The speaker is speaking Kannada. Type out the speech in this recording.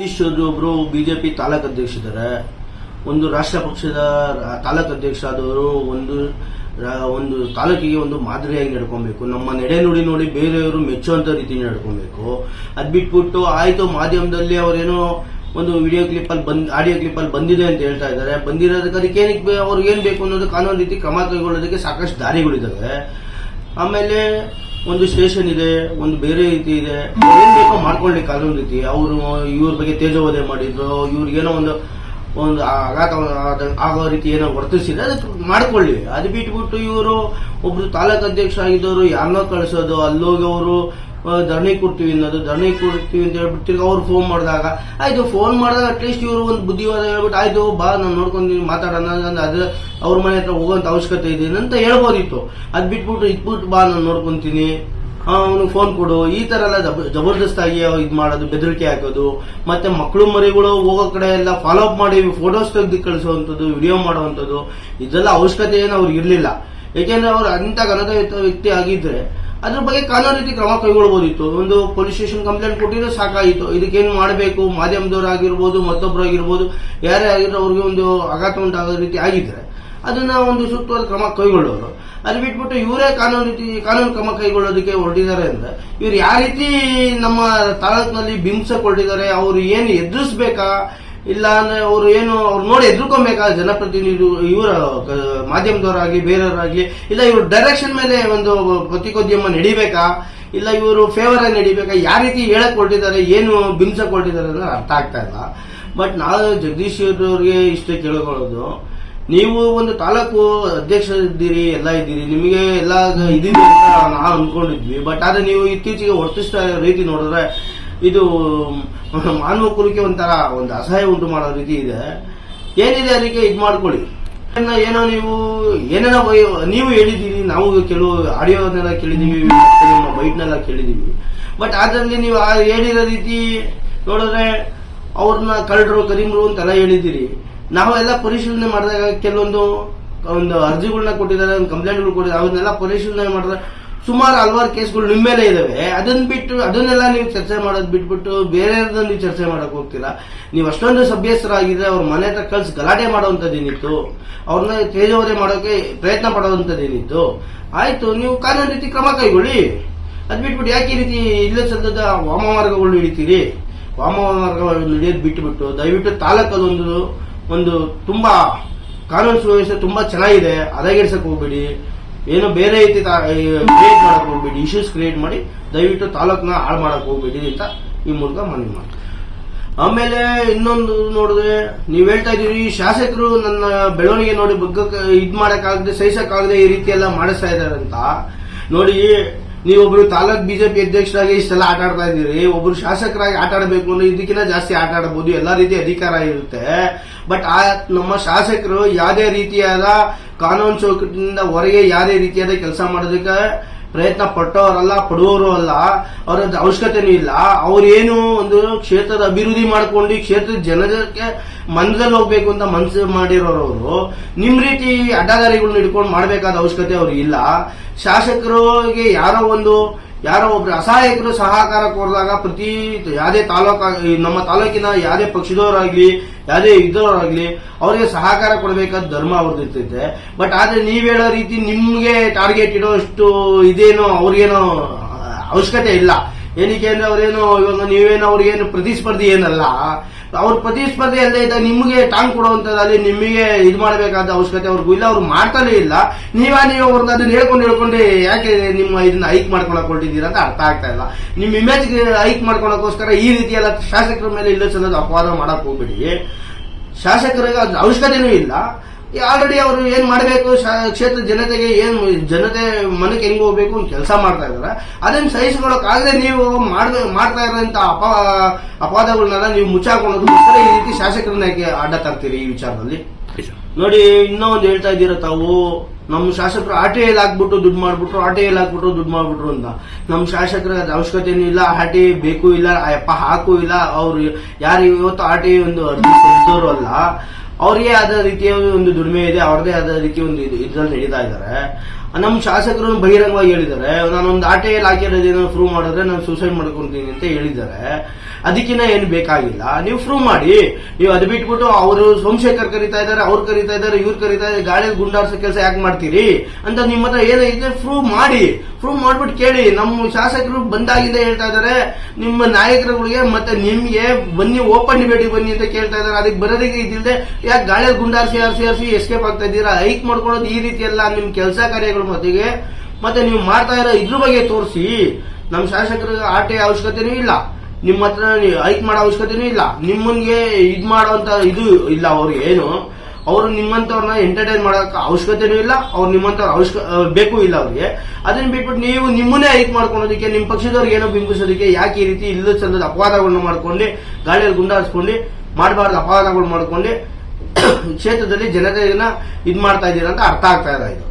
ಜಗದೀಶ್ ಚೌಧರಿ ಒಬ್ರು ಬಿಜೆಪಿ ತಾಲೂಕ್ ಅಧ್ಯಕ್ಷರಿದ್ದಾರೆ ಒಂದು ರಾಷ್ಟ್ರ ಪಕ್ಷದ ತಾಲೂಕು ಅಧ್ಯಕ್ಷ ಆದವರು ಒಂದು ಒಂದು ತಾಲೂಕಿಗೆ ಒಂದು ಮಾದರಿಯಾಗಿ ನಡ್ಕೊಬೇಕು. ನಮ್ಮ ನಡೆ ನೋಡಿ ನೋಡಿ ಬೇರೆಯವರು ಮೆಚ್ಚುವಂತ ರೀತಿ ನಡ್ಕೊಬೇಕು. ಅದ್ ಬಿಟ್ಬಿಟ್ಟು ಆಯ್ತು ಮಾಧ್ಯಮದಲ್ಲಿ ಅವರೇನೋ ಒಂದು ವಿಡಿಯೋ ಕ್ಲಿಪ್ ಅಲ್ಲಿ ಬಂದ್, ಆಡಿಯೋ ಕ್ಲಿಪ್ ಅಲ್ಲಿ ಬಂದಿದೆ ಅಂತ ಹೇಳ್ತಾ ಇದ್ದಾರೆ. ಬಂದಿರೋದಕ್ಕೆ ಅದಕ್ಕೆ ಏನಕ್ಕೆ ಬೇ- ಅವ್ರಿಗೆ ಏನ್ ಬೇಕು ಅನ್ನೋದು ಕಾನೂನು ರೀತಿ ಕ್ರಮ ಕೈಗೊಳ್ಳೋದಕ್ಕೆ ಸಾಕಷ್ಟು ದಾರಿಗಳಿದ್ದಾವೆ ಆಮೇಲೆ ಒಂದು ಸ್ಟೇಷನ್ ಇದೆ, ಒಂದು ಬೇರೆ ರೀತಿ ಇದೆ. ಏನ್ ಬೇಕೋ ಮಾಡ್ಕೊಳ್ಳಿ ಕಾನೂನು ರೀತಿ. ಅವರು ಇವ್ರ ಬಗ್ಗೆ ತೇಜೋವಧೆ ಮಾಡಿದ್ರು ಇವ್ರಿಗೇನೋ ಒಂದು ಒಂದು ಆಘಾತ ಆಗೋ ರೀತಿ ಏನೋ ವರ್ತಿಸಿದ್ರೆ ಅದಕ್ಕೆ ಮಾಡ್ಕೊಳ್ಳಿ ಅದು ಬಿಟ್ಬಿಟ್ಟು ಇವರು ಒಬ್ರು ತಾಲೂಕು ಅಧ್ಯಕ್ಷ ಆಗಿದ್ದವರು ಯಾರನ್ನೋ ಕಳಿಸೋದು, ಅಲ್ಲೋಗಿ ಅವರು ಧರಣಿ ಕೊಡ್ತೀವಿ ಅನ್ನೋದು, ಧರಣಿ ಕೊಡ್ತೀವಿ ಅಂತ ಹೇಳ್ಬಿಟ್ಟು ತಿರ್ಗಿ ಅವ್ರು ಫೋನ್ ಮಾಡಿದಾಗ, ಆಯ್ತು ಫೋನ್ ಮಾಡಿದಾಗ ಅಟ್ಲೀಸ್ಟ್ ಇವರು ಒಂದು ಬುದ್ಧಿವಾದ ಹೇಳ್ಬಿಟ್ಟು, ಆಯ್ತು ಬಾ, ನಾನು ನೋಡ್ಕೊಂತೀನಿ ಮಾತಾಡೋಣ ಅದ್ರ ಅದು ಅವ್ರ ಮನೆ ಹತ್ರ ಹೋಗೋಂತ ಅವಶ್ಯಕತೆ ಇದೆ ಅಂತ ಹೇಳ್ಬೋದಿತ್ತು. ಅದ್ ಬಿಟ್ಬಿಟ್ಟು ಇಟ್ಬಿಟ್ಟು ಬಾ, ನಾನು ನೋಡ್ಕೊಂತೀನಿ. ಅವನು ಫೋನ್ ಕೊಡು. ಈ ತರ ಎಲ್ಲ ಜಬ- ಜಬರ್ದಸ್ತಾಗಿ ಇದ್ ಮಾಡೋದು, ಬೆದರಿಕೆ ಹಾಕೋದು, ಮತ್ತೆ ಮಕ್ಕಳು ಮರಿಗಳು ಹೋಗೋ ಕಡೆ ಎಲ್ಲ ಫಾಲೋ ಅಪ್ ಮಾಡಿ ಫೋಟೋಸ್ ತೆಗೆದು ಕಳಿಸುವಂಥದ್ದು ವಿಡಿಯೋ ಮಾಡುವಂಥದ್ದು, ಇದೆಲ್ಲ ಅವಶ್ಯಕತೆ ಏನು ಅವ್ರಿಗೆ ಇರಲಿಲ್ಲ. ಏಕೆಂದ್ರೆ ಅವ್ರು ಅಂತ ಘನತ ವ್ಯಕ್ತಿ ಆಗಿದ್ರೆ ಅದ್ರ ಬಗ್ಗೆ ಕಾನೂನು ರೀತಿ ಕ್ರಮ ಕೈಗೊಳ್ಬೋದಿತ್ತು. ಒಂದು ಪೊಲೀಸ್ ಸ್ಟೇಷನ್ ಕಂಪ್ಲೇಂಟ್ ಕೊಟ್ಟಿದ್ರೆ ಸಾಕಾಯಿತು. ಇದಕ್ಕೇನು ಮಾಡಬೇಕು? ಮಾಧ್ಯಮದವರಾಗಿರ್ಬೋದು ಮತ್ತೊಬ್ಬರಾಗಿರ್ಬೋದು ಯಾರೇ ಆಗಿರೋ ಅವ್ರಿಗೆ ಒಂದು ಆಘಾತ ಉಂಟಾಗೋ ರೀತಿ ಆಗಿದ್ರೆ ಅದನ್ನ ಒಂದು ಸೂಕ್ತವಾದ ಕ್ರಮ ಕೈಗೊಳ್ಳೋರು. ಅದು ಬಿಟ್ಬಿಟ್ಟು ಇವರೇ ಕಾನೂನು ರೀತಿ, ಕಾನೂನು ಕ್ರಮ ಕೈಗೊಳ್ಳೋದಕ್ಕೆ ಹೊರಟಿದ್ದಾರೆ ಅಂದ್ರೆ, ಇವ್ರು ಯಾವ ರೀತಿ ನಮ್ಮ ತಾಲೂಕಿನಲ್ಲಿ ಬಿಂಬಿಸಕೊಂಡಿದ್ದಾರೆ ಅವ್ರು ಏನು ಎದುರಿಸ್ಬೇಕಾ? ಇಲ್ಲ ಅಂದ್ರೆ ಅವ್ರು ಏನು, ಅವ್ರು ನೋಡಿ ಎದುರ್ಕೊಬೇಕಾ ಜನಪ್ರತಿನಿಧಿ ಇವರ ಮಾಧ್ಯಮದವರಾಗಿ ಬೇರೆಯವರಾಗ್ಲಿ, ಇಲ್ಲ ಇವರು ಡೈರೆಕ್ಷನ್ ಮೇಲೆ ಒಂದು ಪತ್ರಿಕೋದ್ಯಮ ನಡಿಬೇಕಾ? ಇಲ್ಲ ಇವರು ಫೇವರ್ ಆಗಿ ನಡಿಬೇಕಾ? ಯಾವ ರೀತಿ ಹೇಳಕ್ ಹೊರಟಿದ್ದಾರೆ? ಏನು ಬಿಂಸ ಕೊಟ್ಟಿದ್ದಾರೆ ಅನ್ನೋದು ಅರ್ಥ ಆಗ್ತಾ ಇಲ್ಲ. ಬಟ್ ನಾವು ಜಗದೀಶ್ ಅವ್ರಿಗೆ ಇಷ್ಟೇ ಕೇಳ್ಕೊಳ್ಳೋದು, ನೀವು ಒಂದು ತಾಲೂಕು ಅಧ್ಯಕ್ಷ ಇದ್ದೀರಿ, ಎಲ್ಲ ಇದ್ದೀರಿ, ನಿಮಗೆ ಎಲ್ಲ ಇದೀವಿ ಅಂತ ನಾವು ಅನ್ಕೊಂಡಿದ್ವಿ ಬಟ್ ಆದ್ರೆ ನೀವು ಇತ್ತೀಚೆಗೆ ವರ್ತಿಸ್ತಾ ರೀತಿ ನೋಡಿದ್ರೆ ಇದು ಮಾನವ ಕುಲಕ್ಕೆ ಒಂಥರ ಒಂದು ಅಸಹಾಯ ಉಂಟು ಮಾಡೋ ರೀತಿ ಇದೆ. ಏನಿದೆ ಅದಕ್ಕೆ ಇದು ಮಾಡ್ಕೊಳ್ಳಿ. ಏನೋ ನೀವು, ಏನೇನೋ ನೀವು ಹೇಳಿದ್ದೀರಿ, ನಾವು ಕೆಲವು ಆಡಿಯೋನೆಲ್ಲ ಕೇಳಿದ್ದೀವಿ, ನಿಮ್ಮ ಬೈಟ್ನೆಲ್ಲ ಕೇಳಿದೀವಿ ಬಟ್ ಅದರಲ್ಲಿ ನೀವು ಹೇಳಿರೋ ರೀತಿ ನೋಡಿದ್ರೆ ಅವ್ರನ್ನ ಕಳ್ಳರು, ಕರಿಮರು ಅಂತೆಲ್ಲ ಹೇಳಿದ್ದೀರಿ. ನಾವೆಲ್ಲ ಪರಿಶೀಲನೆ ಮಾಡಿದಾಗ ಕೆಲವೊಂದು, ಒಂದು ಅರ್ಜಿಗಳನ್ನ ಕೊಟ್ಟಿದ್ದಾರೆ, ಒಂದು ಕಂಪ್ಲೇಂಟ್ಗಳು ಕೊಟ್ಟಿದ್ದಾರೆ, ಅವನ್ನೆಲ್ಲ ಪರಿಶೀಲನೆ ಮಾಡಿದ್ರೆ ಸುಮಾರು ಹಲವಾರು ಕೇಸ್ಗಳು ನಿಮ್ಮ ಮೇಲೆ ಇದಾವೆ. ಅದನ್ನ ಬಿಟ್ಟು, ಅದನ್ನೆಲ್ಲ ನೀವು ಚರ್ಚೆ ಮಾಡೋದು ಬಿಟ್ಬಿಟ್ಟು ಬೇರೆ ನೀವು ಚರ್ಚೆ ಮಾಡಕ್ ಹೋಗ್ತೀರಾ? ನೀವು ಅಷ್ಟೊಂದು ಸಭ್ಯಸ್ಥರಾಗಿದ್ರೆ ಅವ್ರ ಮನೆ ಹತ್ರ ಕಳ್ಸಿ ಗಲಾಟೆ ಮಾಡುವಂತದ್ದೇನಿತ್ತು ಅವ್ರನ್ನ ತೇಜೋವರೆ ಮಾಡೋಕೆ ಪ್ರಯತ್ನ ಪಡುವಂತದ್ದೇನಿತ್ತು ಆಯ್ತು, ನೀವು ಕಾನೂನು ರೀತಿ ಕ್ರಮ ಕೈಗೊಳ್ಳಿ. ಅದ್ ಬಿಟ್ಬಿಟ್ಟು ಯಾಕೆ ಈ ರೀತಿ ಇಲ್ಲ ಸದ್ಯದ ವಾಮ ಮಾರ್ಗಗಳು ಹಿಡಿತೀರಿ ವಾಮ ಮಾರ್ಗಗಳು ಹಿಡಿಯೋದು ಬಿಟ್ಟುಬಿಟ್ಟು ದಯವಿಟ್ಟು ತಾಲೂಕದೊಂದು ಒಂದು ತುಂಬಾ ಕಾನೂನು ಸುವ್ಯವಸ್ಥೆ ತುಂಬಾ ಚೆನ್ನಾಗಿದೆ. ಅದಗಿಡ್ಸಕ್ ಹೋಗ್ಬೇಡಿ. ಏನೋ ಬೇರೆ ರೀತಿ ಕ್ರಿಯೇಟ್ ಮಾಡಕ್ ಹೋಗ್ಬೇಡಿ ಇಶ್ಯೂಸ್ ಕ್ರಿಯೇಟ್ ಮಾಡಿ ದಯವಿಟ್ಟು ತಾಲೂಕ್ನ ಹಾಳು ಮಾಡಕ್ ಹೋಗ್ಬೇಡಿ ಅಂತ ಈ ಮೂಲಕ ಮನವಿ ಮಾಡಿ ಆಮೇಲೆ ಇನ್ನೊಂದು ನೋಡಿದ್ರೆ ನೀವ್ ಹೇಳ್ತಾ ಇದೀರಿ ಶಾಸಕರು ನನ್ನ ಬೆಳವಣಿಗೆ ನೋಡಿ ಬಗ್ಗಕ್ಕೆ ಇದ್ ಮಾಡಕ್ಕಾಗದೆ, ಸಹಿಸಕ್ಕಾಗದೆ ಈ ರೀತಿ ಎಲ್ಲ ಮಾಡಿಸ್ತಾ ಇದಾರೆ ಅಂತ. ನೋಡಿ ನೀವೊಬ್ರು ತಾಲೂಕ್ ಬಿಜೆಪಿ ಅಧ್ಯಕ್ಷರಾಗಿ ಇಷ್ಟೆಲ್ಲ ಆಟ ಆಡ್ತಾ ಇದ್ದೀರಿ, ಒಬ್ರು ಶಾಸಕರಾಗಿ ಆಟ ಆಡಬೇಕು ಅಂದ್ರೆ ಇದಕ್ಕಿಂತ ಜಾಸ್ತಿ ಆಟ ಆಡಬಹುದು ಎಲ್ಲಾ ರೀತಿ ಅಧಿಕಾರ ಇರುತ್ತೆ. ಬಟ್ ಆ ನಮ್ಮ ಶಾಸಕರು ಯಾವುದೇ ರೀತಿಯಾದ ಕಾನೂನು ಚೌಕಟ್ಟಿನಿಂದ ಹೊರಗೆ ಯಾವುದೇ ರೀತಿಯಾದ ಕೆಲಸ ಮಾಡೋದಕ್ಕೆ ಪ್ರಯತ್ನ ಪಟ್ಟವರಲ್ಲ ಪಡುವವರು ಅಲ್ಲ ಅವರ ಅವಶ್ಯಕತೆನೂ ಇಲ್ಲ. ಅವ್ರೇನು ಒಂದು ಕ್ಷೇತ್ರದ ಅಭಿವೃದ್ಧಿ ಮಾಡ್ಕೊಂಡು ಕ್ಷೇತ್ರದ ಜನಕ್ಕೆ ಮನದಲ್ಲಿ ಹೋಗ್ಬೇಕು ಅಂತ ಮನಸ್ಸು ಮಾಡಿರೋರವರು, ನಿಮ್ ರೀತಿ ಅಡ್ಡದಾರಿಗಳನ್ನ ಇಟ್ಕೊಂಡು ಮಾಡಬೇಕಾದ ಅವಶ್ಯಕತೆ ಅವ್ರಿಗೆ ಇಲ್ಲ. ಶಾಸಕರಿಗೆ ಯಾರೋ ಒಂದು ಯಾರೋ ಒಬ್ರು ಅಸಹಾಯಕರು ಸಹಕಾರ ಕೋರಿದಾಗ ಪ್ರತಿ ಯಾವುದೇ ತಾಲೂಕ ನಮ್ಮ ತಾಲೂಕಿನ ಯಾವುದೇ ಪಕ್ಷದವರಾಗ್ಲಿ, ಯಾವುದೇ ಇದ್ದವರಾಗ್ಲಿ, ಅವರಿಗೆ ಸಹಕಾರ ಕೊಡಬೇಕಾದ ಧರ್ಮ ಅವ್ರದ್ದು ಇರ್ತೈತೆ. ಬಟ್ ಆದ್ರೆ ನೀವ್ ಹೇಳೋ ರೀತಿ ನಿಮ್ಗೆ ಟಾರ್ಗೆಟ್ ಇಡೋಷ್ಟು ಇದೇನೋ ಅವ್ರಿಗೇನು ಅವಶ್ಯಕತೆ ಇಲ್ಲ. ಏನಕ್ಕೆ ಅಂದ್ರೆ ಅವ್ರೇನು ಇವಾಗ ನೀವೇನು ಅವ್ರಿಗೇನು ಪ್ರತಿಸ್ಪರ್ಧಿ ಏನಲ್ಲ. ಅವ್ರ ಪ್ರತಿಸ್ಪರ್ಧಿ ಅಲ್ಲದೆ ಇದ್ದಾಗ ನಿಮಗೆ ಟಾಂಗ್ ಕೊಡುವಂಥದ್ದಲ್ಲಿ ನಿಮಗೆ ಇದು ಮಾಡಬೇಕಾದ ಅವಶ್ಯಕತೆ ಅವ್ರಿಗೂ ಇಲ್ಲ, ಅವ್ರು ಮಾಡ್ತಾನೆ ಇಲ್ಲ. ನೀವೇ ನೀವು ಅವ್ರನ್ನ ಅದನ್ನ ಹೇಳ್ಕೊಂಡು ಹೇಳ್ಕೊಂಡು ಯಾಕೆ ನಿಮ್ಮ ಇದನ್ನ ಹೈಕ್ ಮಾಡ್ಕೊಳಕ್ ಅಂತ ಅರ್ಥ ಆಗ್ತಾ ಇಲ್ಲ. ನಿಮ್ಮ ಇಮೇಜ್ ಹೈಕ್ ಮಾಡ್ಕೊಳಕ್ಕೋಸ್ಕರ ಈ ರೀತಿಯೆಲ್ಲ ಶಾಸಕರ ಮೇಲೆ ಇಲ್ಲ ಸಲ್ಲದ ಅಪವಾದ ಮಾಡಕ್ ಹೋಗ್ಬೇಡಿ. ಶಾಸಕರಿಗೆ ಅದ್ರ ಅವಶ್ಯಕತೆನೂ ಇಲ್ಲ. ಆಲ್ರೆಡಿ ಅವರು ಏನ್ ಮಾಡಬೇಕು? ಕ್ಷೇತ್ರ ಜನತೆಗೆ ಏನ್ ಜನತೆ ಮನಕ್ಕೆ ಹೆಂಗ್ ಹೋಗ್ಬೇಕು ಅಂತ ಕೆಲಸ ಮಾಡ್ತಾ ಇದಾರೆ. ಅದನ್ನ ಸಹಿಸಿಕೊಳ್ಳೋಕಾಗದೆ ನೀವು ಮಾಡ್ದೆ ಮಾಡ್ತಾ ಇರೋಂತ ಅಪ ಅಪವಾದಗಳನ್ನೆಲ್ಲ ನೀವು ಮುಚ್ಚಾಕೊಳ್ಳೋದಕ್ಕೋಸ್ಕರ ಈ ರೀತಿ ಶಾಸಕರನ್ನ ಯಾಕೆ ಅಡ್ಡ ತರ್ತೀರಿ ಈ ವಿಚಾರದಲ್ಲಿ? ನೋಡಿ ಇನ್ನೂ ಒಂದು ಹೇಳ್ತಾ ಇದ್ದೀರಾ ತಾವು? ನಮ್ಮ ಶಾಸಕರು ಆರ್ ಟಿ ಹಾಕ್ಬಿಟ್ಟು ದುಡ್ಡು ಮಾಡ್ಬಿಟ್ರು ಆರ್ ಟಿ ಐಲ್ ಹಾಕ್ಬಿಟ್ರು ದುಡ್ಡು ಮಾಡ್ಬಿಟ್ರು ಅಂತ. ನಮ್ಮ ಶಾಸಕರ ಅವಶ್ಯಕತೆ ಅವಶ್ಯಕತೆನೂ ಇಲ್ಲ ಆರ್ ಟಿ ಬೇಕು ಇಲ್ಲ ಅಪ್ಪ ಹಾಕು ಇಲ್ಲ. ಅವ್ರು ಯಾರು ಇವತ್ತು ಆರ್ ಟಿ ಒಂದು ಅರ್ಜಿ ಸಲ್ಲಿಸೋರು ಅಲ್ಲ. ಅವ್ರಿಗೆ ಆದ ರೀತಿಯ ಒಂದು ದುಡಿಮೆ ಇದೆ ಅವ್ರದೇ ಆದ ರೀತಿಯ ಒಂದು ಇದು ಇದ್ರಲ್ಲಿ ನಡೀತಾ ಇದ್ದಾರೆ. ನಮ್ಮ ಶಾಸಕರು ಬಹಿರಂಗವಾಗಿ ಹೇಳಿದ್ದಾರೆ. ನಾನೊಂದು ಆಟೆಯಲ್ಲಿ ಹಾಕಿರೋದೇನೋ ಪ್ರೂವ್ ಮಾಡಿದ್ರೆ ನಾನು ಸೂಸೈಡ್ ಮಾಡ್ಕೊಂತೀನಿ ಅಂತ ಹೇಳಿದ್ದಾರೆ. ಅದಕ್ಕಿನ್ನ ಏನು ಬೇಕಾಗಿಲ್ಲ. ನೀವು ಪ್ರೂವ್ ಮಾಡಿ. ನೀವು ಅದು ಬಿಟ್ಬಿಟ್ಟು ಅವರು ಸೋಮಶೇಖರ್ ಕರಿತಾ ಇದ್ದಾರೆ, ಅವ್ರು ಕರಿತಾ ಇದ್ದಾರೆ, ಇವ್ರು ಕರಿತಾ ಇದ್ದಾರೆ ಗಾಡಿಯಲ್ಲಿ ಗುಂಡಾಡ್ಸೋ ಕೆಲಸ ಯಾಕೆ ಮಾಡ್ತೀರಿ? ಅಂತ ನಿಮ್ಮ ಹತ್ರ ಏನೈತೆ ಪ್ರೂವ್ ಮಾಡಿ. ಪ್ರೂವ್ ಮಾಡ್ಬಿಟ್ಟು ಕೇಳಿ. ನಮ್ಮ ಶಾಸಕರು ಬಂದಾಗಿಂದ ಹೇಳ್ತಾ ಇದ್ದಾರೆ ನಿಮ್ಮ ನಾಯಕರುಗಳಿಗೆ ಮತ್ತೆ ನಿಮ್ಗೆ ಬನ್ನಿ, ಓಪನ್ ಬೇಡಿ ಬನ್ನಿ ಅಂತ ಕೇಳ್ತಾ ಇದ್ದಾರೆ ಅದಕ್ಕೆ ಬರೋದಕ್ಕೆ ಇದಿಲ್ಲದೆ ಯಾಕೆ ಗಾಳಿಯ ಗುಂಡಾರ್ಸಿ, ಆರ್ಸಿ ಆರ್ಸಿ ಎಸ್ಕೇಪ್ ಆಗ್ತಾ ಇದ್ದೀರಾ? ಹೈಕ್ ಮಾಡ್ಕೊಳ್ಳೋದು ಈ ರೀತಿ ಎಲ್ಲ ನಿಮ್ ಕೆಲಸ ಕಾರ್ಯಗಳ ಮತ್ತಿಗೆ ಮತ್ತೆ ನೀವು ಮಾಡ್ತಾ ಇರೋ ಇದ್ರ ಬಗ್ಗೆ ತೋರಿಸಿ. ನಮ್ಮ ಶಾಸಕರಿಗೆ ಆಟೆ ಅವಶ್ಯಕತೆನೂ ಇಲ್ಲ. ನಿಮ್ಮ ಹತ್ರ ಹೈಕ್ ಮಾಡೋ ಅವಶ್ಯಕತೆನೂ ಇಲ್ಲ. ನಿಮ್ಮನ್ಗೆ ಇದು ಮಾಡೋಂತ ಇದು ಇಲ್ಲ ಅವ್ರಿಗೆ ಏನು. ಅವರು ನಿಮ್ಮಂತವ್ರನ್ನ ಎಂಟರ್ಟೈನ್ ಮಾಡೋಕೆ ಅವಶ್ಯಕತೆನೂ ಇಲ್ಲ, ಅವ್ರು ನಿಮ್ಮಂತವ್ರ ಅವಶ್ಯಕ ಬೇಕು ಇಲ್ಲ ಅವ್ರಿಗೆ. ಅದನ್ನ ಬಿಟ್ಬಿಟ್ಟು ನೀವು ನಿಮ್ಮನ್ನೇ ಐಕ್ ಮಾಡ್ಕೊಳೋದಕ್ಕೆ ನಿಮ್ಮ ಪಕ್ಷದವ್ರಿಗೆ ಏನೋ ಬಿಂಬಿಸೋದಕ್ಕೆ ಯಾಕೆ ಈ ರೀತಿ ಇಲ್ಲದ ಚಂದದ ಅಪವಾದಗಳನ್ನ ಮಾಡ್ಕೊಂಡು, ಗಾಳಿಯಲ್ಲಿ ಗುಂಡಾಡಿಸ್ಕೊಂಡು, ಮಾಡಬಾರ್ದು ಅಪವಾದಗಳು ಮಾಡ್ಕೊಂಡು, ಕ್ಷೇತ್ರದಲ್ಲಿ ಜನತೆಯನ್ನ ಇದ್ ಮಾಡ್ತಾ ಇದ್ದೀರಾ ಅಂತ ಅರ್ಥ ಆಗ್ತಾ ಇದೆ ಇದು.